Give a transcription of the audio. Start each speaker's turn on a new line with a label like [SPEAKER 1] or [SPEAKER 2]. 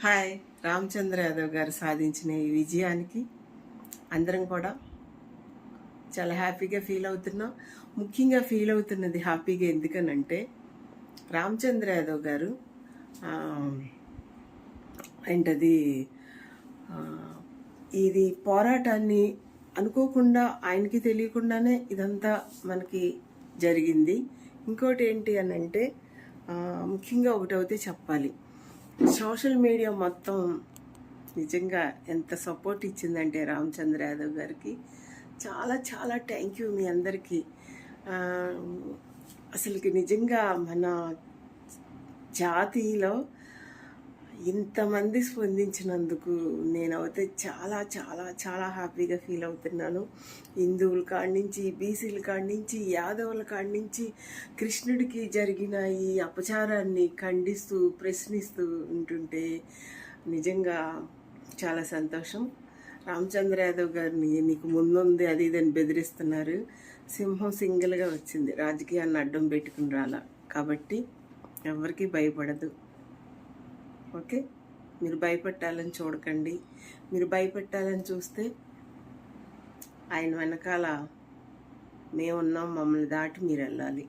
[SPEAKER 1] Hi. Ramachandra Yadav గారు సాధించిన ఈ విజయానికి అందరం కూడా చాలా హ్యాపీగా ఫీల్ అవుతున్నాం. ముఖ్యంగా ఫీల్ అవుతున్నది హ్యాపీగా ఎందుకనంటే రామచంద్ర యాదవ్ గారు ఏంటది ఇది పోరాటాన్ని అనుకోకుండా ఆయనకి తెలియకుండానే ఇదంతా మనకి జరిగింది. ఇంకోటి ఏంటి అని అంటే ముఖ్యంగా ఒకటైతే చెప్పాలి. సోషల్ మీడియా మొత్తం నిజంగా ఎంత సపోర్ట్ ఇచ్చిందంటే రామచంద్ర యాదవ్ గారికి. చాలా చాలా థ్యాంక్ యూ మీ అందరికీ. అసలుకి నిజంగా మన జాతిలో ఇంతమంది స్పందించినందుకు నేనైతే చాలా చాలా చాలా హ్యాపీగా ఫీల్ అవుతున్నాను. హిందువుల కాడి నుంచి బీసీల కాడి నుంచి యాదవుల కాడి నుంచి కృష్ణుడికి జరిగిన ఈ అపచారాన్ని ఖండిస్తూ ప్రశ్నిస్తూ ఉంటుంటే నిజంగా చాలా సంతోషం. రామచంద్ర యాదవ్ గారిని నీకు ముందుంది అది ఇదని బెదిరిస్తున్నారు. సింహం సింగిల్గా వచ్చింది. రాజకీయాన్ని అడ్డం పెట్టుకుని రాలా. కాబట్టి ఎవరికీ భయపడదు. ఓకే? మీరు భయపెట్టాలని చూడకండి. మీరు భయపెట్టాలని చూస్తే ఆయన వెనకాల మేమున్నాం మమ్మల్ని దాటి మీరు వెళ్ళాలి.